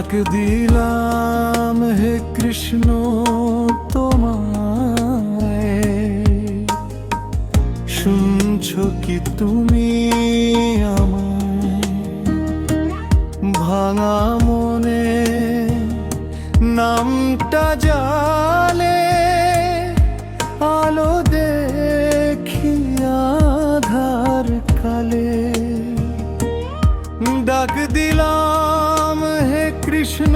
ডাক দিলাম হে কৃষ্ণ তোমায়। শুনছ কি তুমি? কৃষ্ণ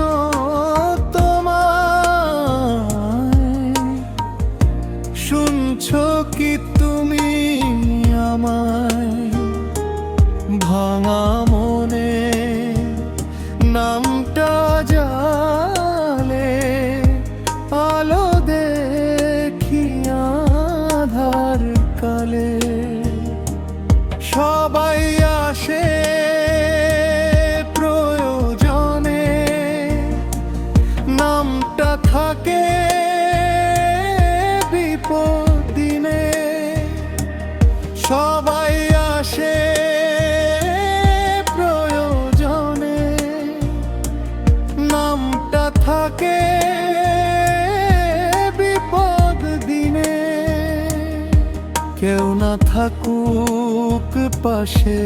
থাকুক পাশে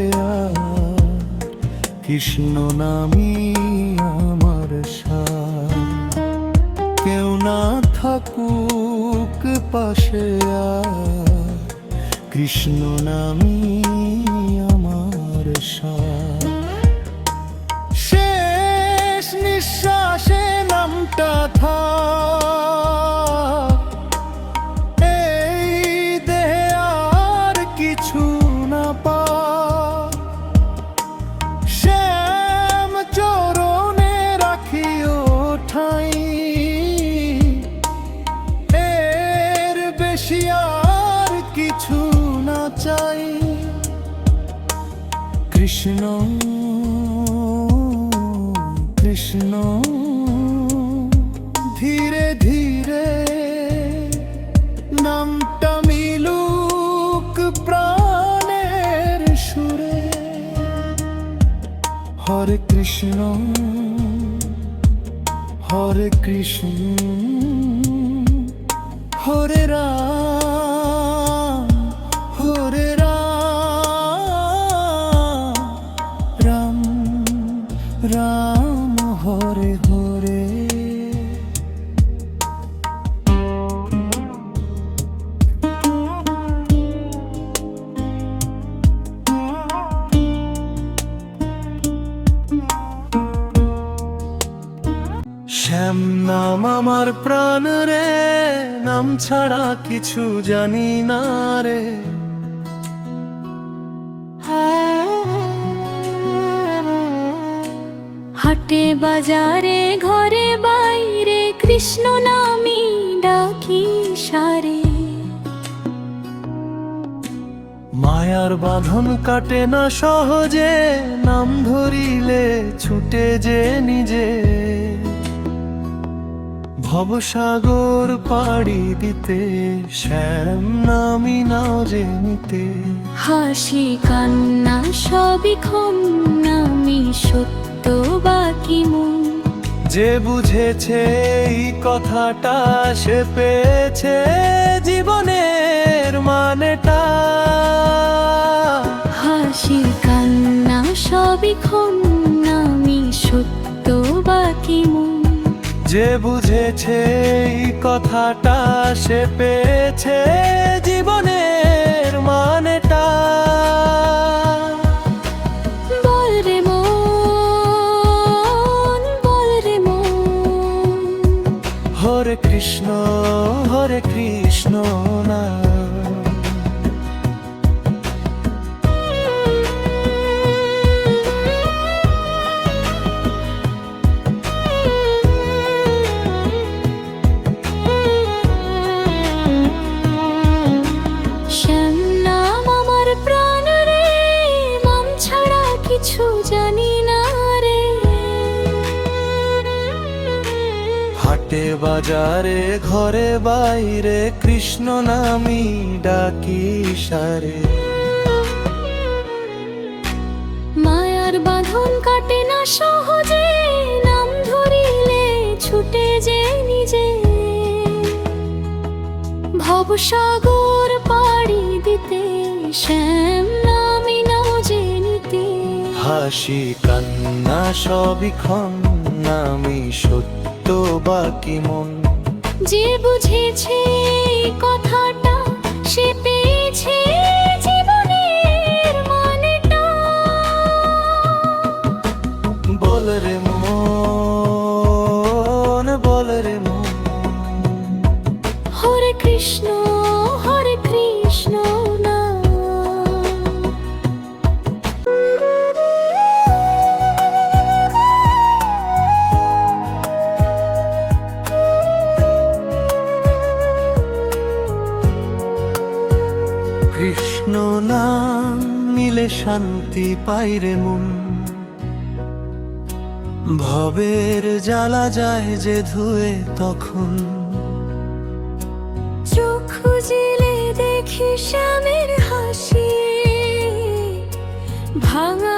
কৃষ্ণ নামি আমার কেউ না থাকুক পাশে কৃষ্ণ নামি আমার সার। কৃষ্ণ কৃষ্ণ। ধীরে ধীরে নামটা মিলুক প্রাণের সুরে। হরে কৃষ্ণ হরে কৃষ্ণ। হরে রাম শ্যাম নাম আমার প্রাণ রে নাম ছাড়া কিছু জানি না রে। হাটে বাজারে ঘরে বাইরে কৃষ্ণ নামি ডাকি সারে। মায়ার বাঁধন কাটে না সহজে নাম ধরিলে ছুটে যে নিজে। ভবসাগর পাড়ি দিতে শ্যাম নামি নাও যে নিতে। হাসি কান্না সবই ক্ষম নামি সত্য বাকি মন। যে বুঝেছে এই কথাটা সে পেয়েছে জীবনের মানেটা। হাসি কান্না সবই ক্ষম নামি সত্য বাকি মন। যে বুঝেছে এই কথাটা সে পেয়েছে জীবনের মানেটা। বাজারে ঘরে বাইরে কৃষ্ণ নামি ডাকি সারে। মায়ার বাঁধন কাটে না সহজে নাম ধরে ছুটে যে নিজে। ভবসাগর পাড়ি দিতে শ্যাম নামি নাও যে নিতে। হাসি কান্না সবই ক্ষণ আমি সত্য। বাকি মন। যে বুঝেছে কথাটা সে পেয়েছে জীবনের মানেটা। বল রে কৃষ্ণ নাম নিলে শান্তি পাইরে মন। ভবের জ্বালা যায় যে ধুয়ে তখন। চোখ খুঁজিলে দেখি স্বামীর হাসি। ভাঙাই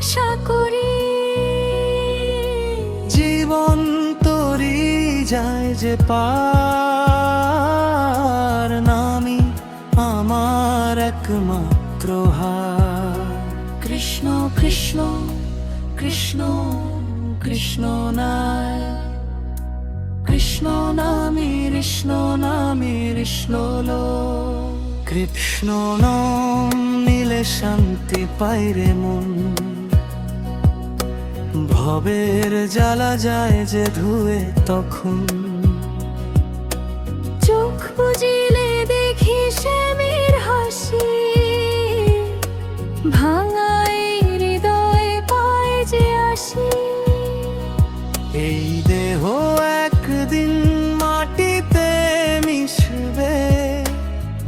ভরসা করি জীবন তরি যায় যে পার নামি আমার একমাত্র হার। কৃষ্ণ কৃষ্ণ কৃষ্ণ কৃষ্ণ নায় কৃষ্ণ নামে কৃষ্ণ নামে কৃষ্ণ লো কৃষ্ণ নাম নিলে শান্তি পাইরে মন। ভবের জ্বালা যায় যে ধুয়ে তখন। চোখ বুঝিলে দেখি শ্যামের হাসি। ভাঙাই হৃদয় পায় যে আসি। এই দেহ একদিন মাটিতে মিশবে।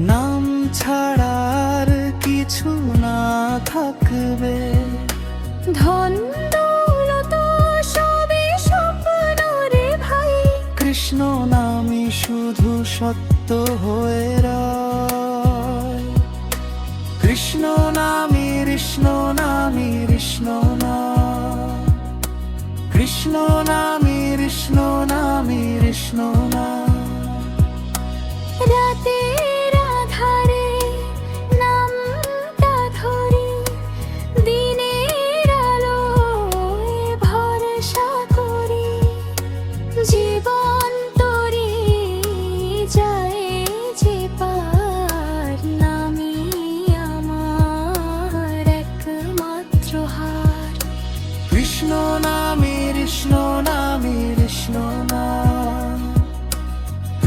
নাম ছাড়ার কিছু না থাকবে। ধন কৃষ্ণ নামি শুধু সত্য হয়ে কৃষ্ণ নামি কৃষ্ণ নামি, কৃষ্ণ নাম কৃষ্ণ নামি কৃষ্ণ নামি, কৃষ্ণ